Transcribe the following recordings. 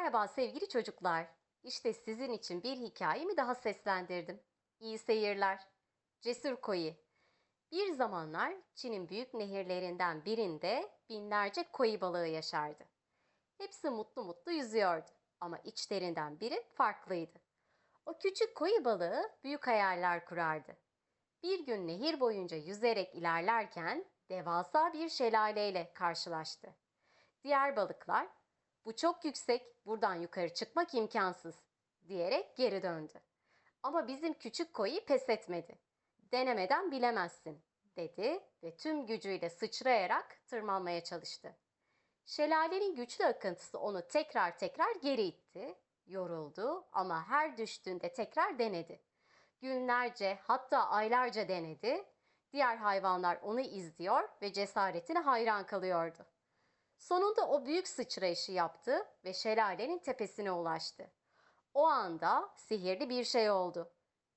Merhaba sevgili çocuklar. İşte sizin için bir hikayemi daha seslendirdim. İyi seyirler. Cesur Koyu. Bir zamanlar Çin'in büyük nehirlerinden birinde binlerce koyu balığı yaşardı. Hepsi mutlu mutlu yüzüyordu ama içlerinden biri farklıydı. O küçük koyu balığı büyük hayaller kurardı. Bir gün nehir boyunca yüzerek ilerlerken devasa bir şelaleyle karşılaştı. Diğer balıklar bu çok yüksek, buradan yukarı çıkmak imkansız diyerek geri döndü. Ama bizim küçük koyu pes etmedi. Denemeden bilemezsin dedi ve tüm gücüyle sıçrayarak tırmanmaya çalıştı. Şelalenin güçlü akıntısı onu tekrar tekrar geri itti. Yoruldu ama her düştüğünde tekrar denedi. Günlerce hatta aylarca denedi. Diğer hayvanlar onu izliyor ve cesaretine hayran kalıyordu. Sonunda o büyük sıçrayışı yaptı ve şelalenin tepesine ulaştı. O anda sihirli bir şey oldu.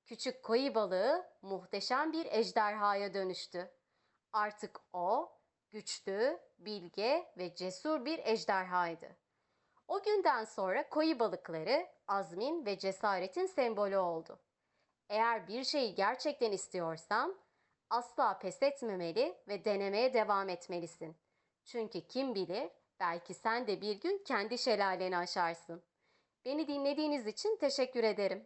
Küçük koyu balığı muhteşem bir ejderhaya dönüştü. Artık o güçlü, bilge ve cesur bir ejderhaydı. O günden sonra koyu balıkları azmin ve cesaretin sembolü oldu. Eğer bir şeyi gerçekten istiyorsan asla pes etmemeli ve denemeye devam etmelisin. Çünkü kim bilir belki sen de bir gün kendi şelaleni aşarsın. Beni dinlediğiniz için teşekkür ederim.